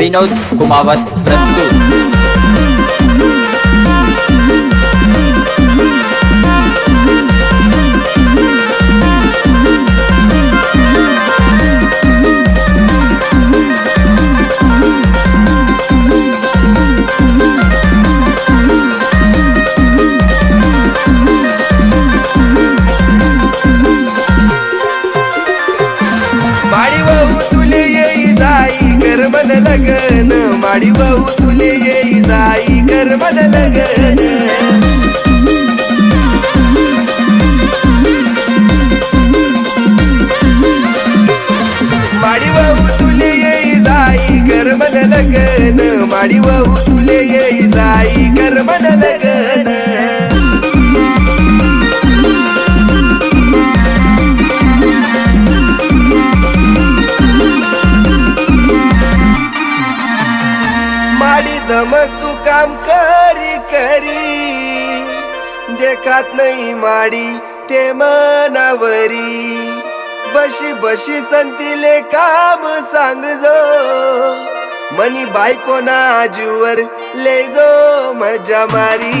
Vinod Kumavat Prasthu. Body will do. मन लगन माडी वाहू तुले येई जाई कर मन लगन. माडी वाहू तुले येई जाई कर मन लगन. माडी वाहू तुले येई जाई कर मन लगन. देखात नाही माडी ते मनावरी. बशी बशी संतीले काम सांग जो. मनी बायको ना आजूवर ले जो मजा मारी.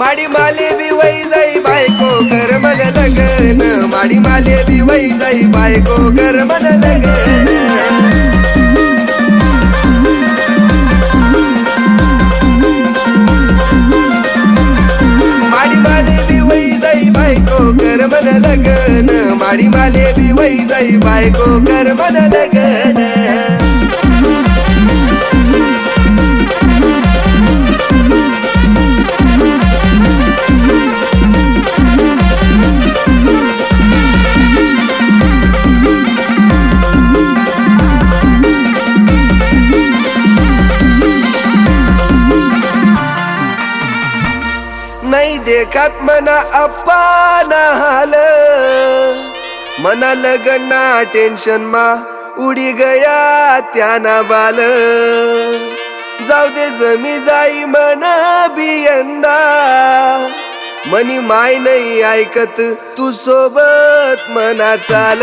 माडी माले बी वई जाई बायको कर मन लगन. माडी माले बी वई जाई बायको कर मन लगन. लगन माडी माले बी वैजाई बायको कर मन लगन. नाही मना अप्पा ना हाल मना लगना टेन्शन मा उडी गया त्याना बाल जाऊ दे जमी जाई मना बियंदा मनी माय नाही ऐकत तू सोबत मना चाल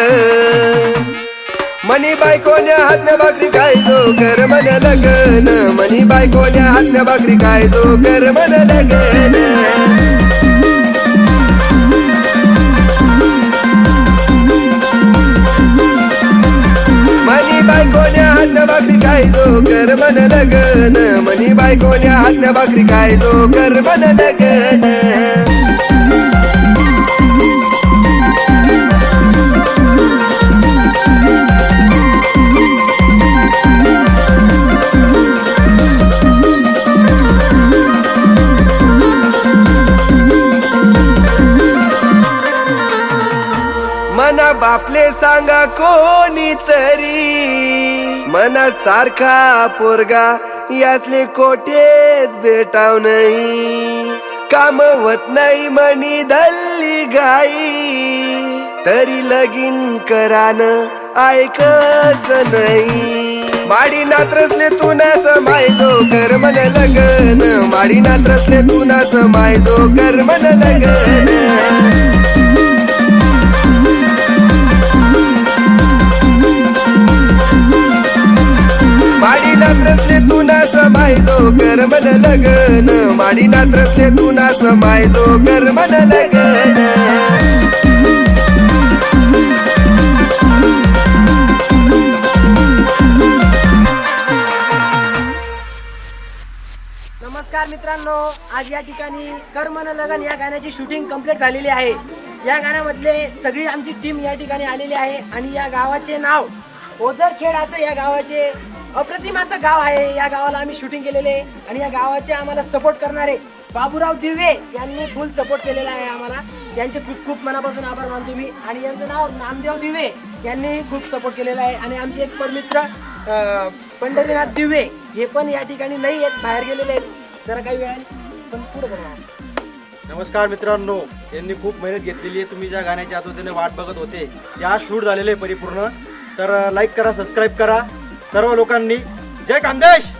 मनी बायकोल्या हातल्या भाकरी जो कर मन लगन मनी बायकोल्या हातल्या भाकरी जो कर मन लगन लगन मनी बायकोल्या हातल्या भाकरी खायचो कर मन लगन. मना बापले सांगा कोणी तरी मना सारखा पोरगा यासले कोठेच भेटाव नाही. काम होत नाही म्हणी धल्ली गाई तरी लगीन करान ऐकस नाही. माडी नात्रसले तू ना समायजो कर मन लगन. माडी नात्रसले तू ना समायजो कर मन लगन. समायजो मन लगन माडी नात्रसले तू ना समायजो कर मन लगन. नमस्कार मित्रांनो आज या ठिकाणी कर्मन लगन या गाण्याची शूटिंग कंप्लीट झालेली आहे. या गाण्यामधले सगळी आमची टीम या ठिकाणी आलेली आहे आणि या गावाचे नाव ओझरखेड असं या गावाचे अप्रतिम असं गाव आहे. या गावाला आम्ही शूटिंग केलेले आहे. आणि या गावाचे आम्हाला सपोर्ट करणारे बाबूराव दिवे यांनी फुल सपोर्ट केलेला आहे आम्हाला. यांचे खूप खूप मनापासून आभार मानतो मी. आणि यांचं नाव नामदेव दिवे यांनी खूप सपोर्ट केलेला आहे. आणि आमचे एक परमित्र पंढरीनाथ दिवे हे पण या ठिकाणी नाही आहेत बाहेर गेलेले आहेत. जरा काही वेळाने पण पुढे बघा. नमस्कार मित्रांनो यांनी खूप मेहनत घेतलेली आहे. तुम्ही ज्या गाण्याच्या आतुरतेने वाट बघत होते या शूट झालेले आहे परिपूर्ण. तर लाईक करा सबस्क्राईब करा. सर्व लोकांनी जय खानदेश